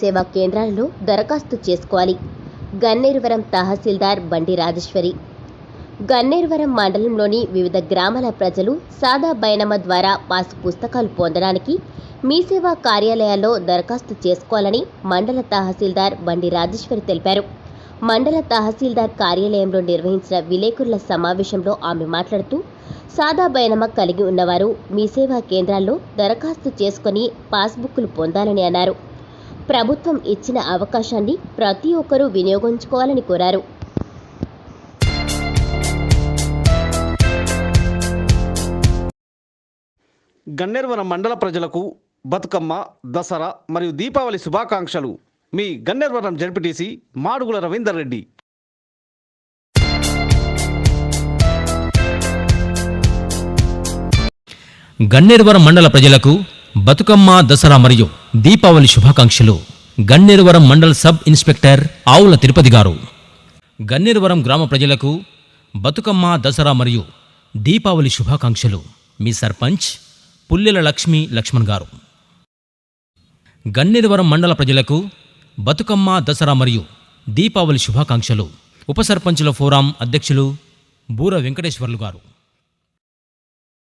సేవా కేంద్రాలలో దరఖాస్తు చేసుకోవాలి. గన్నేరువరం తహసీల్దార్ బండి రాజేశ్వరి. గన్నేరువరం మండలంలోని వివిధ గ్రామాల ప్రజలు సాదా బైనమ ద్వారా పాసు పుస్తకాలు పొందడానికి మీ సేవా కార్యాలయాల్లో దరఖాస్తు చేసుకోవాలని మండల తహసీల్దార్ బండి రాజేశ్వరి తెలిపారు. మండల తహసీల్దార్ కార్యాలయంలో నిర్వహించిన విలేకరుల సమావేశంలో ఆమె మాట్లాడుతూ సాదా బయనమ కలిగి ఉన్నవారు మీ సేవా కేంద్రాల్లో దరఖాస్తు చేసుకుని పాస్బుక్లు పొందాలని అన్నారు. ప్రభుత్వం ఇచ్చిన అవకాశాన్ని ప్రతి ఒక్కరూ వినియోగించుకోవాలని కోరారు. గన్నేరువరం మండల ప్రజలకు బతుకమ్మ దసరా మరియు దీపావళి శుభాకాంక్షలు. మీ గన్నేరువరం జడ్పీటీసీ మాడుగుల రవీందర్ రెడ్డి. గన్నేరువరం మండల ప్రజలకు బతుకమ్మ దసరా మరియు దీపావళి శుభాకాంక్షలు. గన్నేరువరం మండల్ సబ్ ఇన్స్పెక్టర్ ఆవుల తిరుపతి గారు. గన్నేరువరం గ్రామ ప్రజలకు బతుకమ్మ దసరా మరియు దీపావళి శుభాకాంక్షలు. మీ సర్పంచ్ పుల్లెల లక్ష్మి లక్ష్మణ్ గారు. గన్నేరువరం మండల ప్రజలకు బతుకమ్మ దసరా మరియు దీపావళి శుభాకాంక్షలు. ఉప సర్పంచుల ఫోరం అధ్యక్షులు బూర వెంకటేశ్వర్లు గారు.